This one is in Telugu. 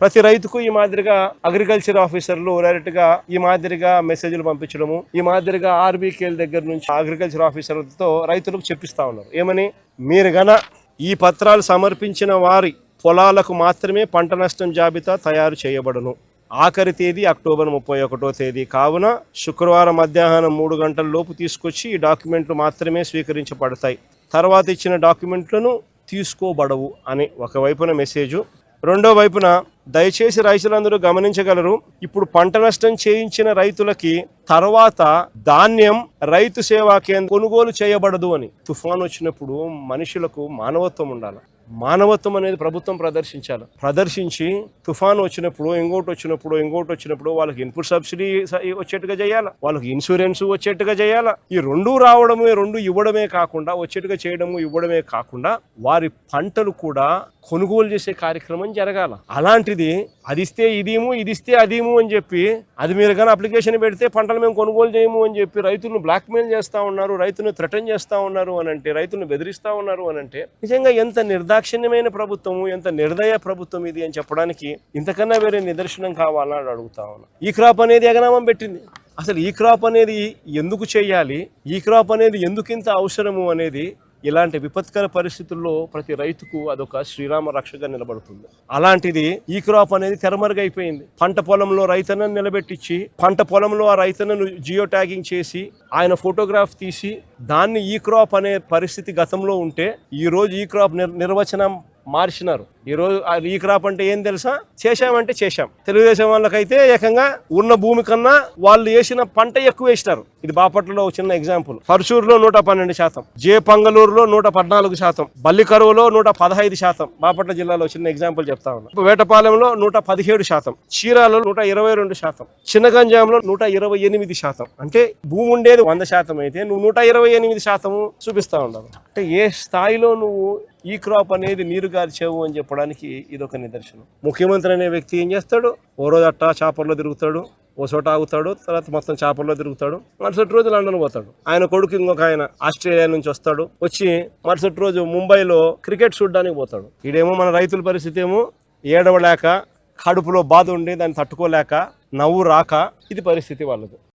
ప్రతి రైతుకు ఈ మాదిరిగా అగ్రికల్చర్ ఆఫీసర్లు డైరెక్ట్గా ఈ మాదిరిగా మెసేజ్లు పంపించడము ఈ మాదిరిగా ఆర్బీకేల దగ్గర నుంచి అగ్రికల్చర్ ఆఫీసర్లతో రైతులకు చెప్పిస్తా ఉన్నారు. ఏమని? మీరు గన ఈ పత్రాలు సమర్పించిన వారి పొలాలకు మాత్రమే పంట నష్టం జాబితా తయారు చేయబడును. ఆఖరి తేదీ అక్టోబర్ ముప్పై ఒకటో తేదీ కావున శుక్రవారం మధ్యాహ్నం మూడు గంటల లోపు తీసుకొచ్చి ఈ డాక్యుమెంట్లు మాత్రమే స్వీకరించబడతాయి. తర్వాత ఇచ్చిన డాక్యుమెంట్లను తీసుకోబడవు అని ఒకవైపున మెసేజు రెండో వైపున దయచేసి రైతులందరూ గమనించగలరు ఇప్పుడు పంట నష్టం చేయించిన రైతులకి తర్వాత ధాన్యం రైతు సేవా కేంద్రం కొనుగోలు చేయబడదు అని తుఫాన్ వచ్చినప్పుడు మనుషులకు మానవత్వం ఉండాలి. మానవత్వం అనేది ప్రభుత్వం ప్రదర్శించాలి. ప్రదర్శించి తుఫాన్ వచ్చినప్పుడు ఇంకోటి వచ్చినప్పుడు ఇంకోటి వచ్చినప్పుడు వాళ్ళకి ఇన్పుట్ సబ్సిడీ వచ్చేట్టుగా చేయాలి. వాళ్ళకి ఇన్సూరెన్స్ వచ్చేట్టుగా చేయాలి. ఈ రెండు రావడమే రెండు ఇవ్వడమే కాకుండా వచ్చేట్టుగా చేయడము ఇవ్వడమే కాకుండా వారి పంటలు కూడా కొనుగోలు చేసే కార్యక్రమం జరగాల. అలాంటిది అది ఇస్తే ఇదేమో ఇది ఇస్తే అదేమో అని చెప్పి అది మీరు కానీ అప్లికేషన్ పెడితే పంటలు మేము కొనుగోలు చేయము అని చెప్పి రైతులను బ్లాక్మెయిల్ చేస్తూ ఉన్నారు రైతులను థ్రెటన్ చేస్తూ ఉన్నారు అని అంటే రైతులను బెదిరిస్తూ ఉన్నారు అని అంటే నిజంగా ఎంత నిర్దాక్షిణ్యమైన ప్రభుత్వము ఎంత నిర్దయ ప్రభుత్వం ఇది అని చెప్పడానికి ఇంతకన్నా వేరే నిదర్శనం కావాలని అని అడుగుతా ఉన్నా. ఈ క్రాప్ అనేది ఎగనామం పెట్టింది. అసలు ఈ క్రాప్ అనేది ఎందుకు చేయాలి? ఈ క్రాప్ అనేది ఎందుకు ఇంత అవసరము అనేది ఇలాంటి విపత్కర పరిస్థితుల్లో ప్రతి రైతుకు అదొక శ్రీరామ రక్షగా నిలబడుతుంది. అలాంటిది ఈ క్రాప్ అనేది తెరమరుగైపోయింది పంట పొలంలో రైతన్నను నిలబెట్టించి పంట పొలంలో ఆ రైతన్నను జియో ట్యాగింగ్ చేసి ఆయన ఫోటోగ్రాఫ్ తీసి దాన్ని ఈ క్రాప్ అనే పరిస్థితి గతంలో ఉంటే ఈ రోజు ఈ క్రాప్ నిర్వచనం మార్చినారు. ఈ రోజు ఈ క్రాప్ అంటే ఏం తెలుసా? చేశామంటే చేశాం. తెలుగుదేశం వాళ్ళకైతే ఏకంగా ఉన్న భూమి కన్నా వాళ్ళు వేసిన పంట ఎక్కువ వేసినారు. ఇది బాపట్లలో చిన్న ఎగ్జాంపుల్ పర్చూరులో నూట పన్నెండు శాతం జే పంగళూరులో నూట పద్నాలుగు శాతం బల్లికరువులో నూట పదహైదు శాతం. బాపట్ల జిల్లాలో చిన్న ఎగ్జాంపుల్ చెప్తా ఉన్నా. వేటపాలెంలో నూట పదిహేడు శాతం చీరాలలో నూట ఇరవై రెండు శాతం చిన్నగంజాంలో నూట ఇరవై ఎనిమిది శాతం. అంటే భూమి ఉండేది వంద శాతం అయితే నువ్వు నూట ఇరవై ఎనిమిది శాతం చూపిస్తా ఉన్నావు. అంటే ఏ స్థాయిలో నువ్వు ఈ క్రాప్ అనేది నీరు గార్చావు అని చెప్పడానికి ఇది ఒక నిదర్శనం. ముఖ్యమంత్రి అనే వ్యక్తి ఏం చేస్తాడు? ఓ రోజు అట్టా చేపల్లో తిరుగుతాడు ఓ చోట ఆగుతాడు తర్వాత మొత్తం చేపల్లో తిరుగుతాడు మరుసటి రోజు లండన్ పోతాడు. ఆయన కొడుకు ఇంకొక ఆయన ఆస్ట్రేలియా నుంచి వస్తాడు వచ్చి మరుసటి రోజు ముంబైలో క్రికెట్ చూడడానికి పోతాడు. ఈడేమో మన రైతుల పరిస్థితి ఏమో ఏడవలేక కడుపులో బాధ ఉండి దాన్ని తట్టుకోలేక నవ్వు రాక ఇది పరిస్థితి వాళ్ళది.